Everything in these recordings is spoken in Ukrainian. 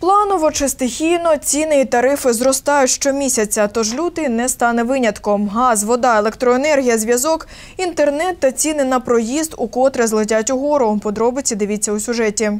Планово чи стихійно ціни і тарифи зростають щомісяця, тож лютий не стане винятком. Газ, вода, електроенергія, зв'язок, інтернет та ціни на проїзд укотре злетять угору. Подробиці дивіться у сюжеті.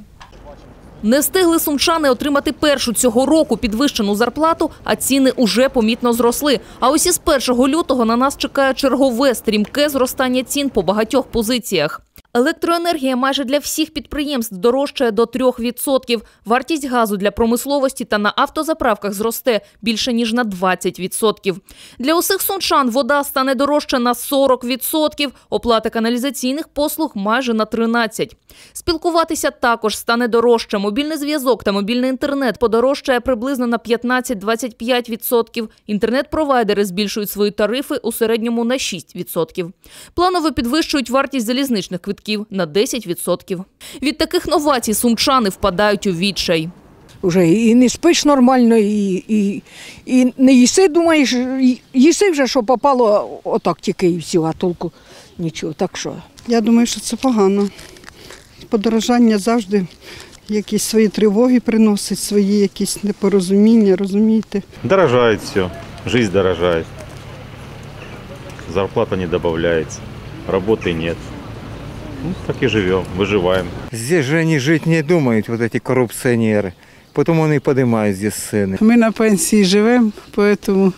Не встигли сумчани отримати першу цього року підвищену зарплату, а ціни уже помітно зросли. А ось із 1 лютого на нас чекає чергове стрімке зростання цін по багатьох позиціях. Електроенергія майже для всіх підприємств дорожчає до 3%. Вартість газу для промисловості та на автозаправках зросте більше ніж на 20%. Для усіх сумчан вода стане дорожче на 40%, оплата каналізаційних послуг майже на 13%. Спілкуватися також стане дорожче. Мобільний зв'язок та мобільний інтернет подорожчає приблизно на 15-25%. Інтернет-провайдери збільшують свої тарифи у середньому на 6%. Планово підвищують вартість залізничних квитків на 10%. Від таких новацій сумчани впадають у відчай. Уже і не спиш нормально, і, і, і не їси, думаєш, їси вже, що попало, отак тільки і все, а толку нічого. Так що Я думаю, що це погано. Подорожання завжди якісь свої тривоги приносить, свої якісь непорозуміння, розумієте? Дорожает все, жизнь дорожает. Зарплата не добавляется, работы нет. Ну, так и живем, выживаем. Здесь же они жить не думают, вот эти коррупционеры. Потом они поднимают здесь цены. Ми на пенсії живемо, тому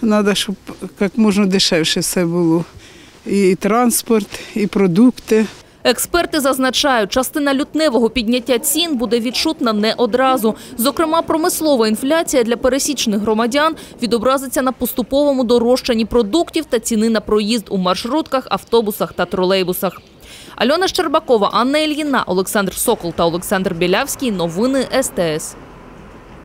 треба, щоб як можна дешевше все було. І транспорт, і продукти. Експерти зазначають, частина лютневого підняття цін буде відчутна не одразу. Зокрема, промислова інфляція для пересічних громадян відобразиться на поступовому дорожчанні продуктів та ціни на проїзд у маршрутках, автобусах та тролейбусах. Альона Щербакова, Анна Ільїна, Олександр Сокол та Олександр Білявський. Новини СТС.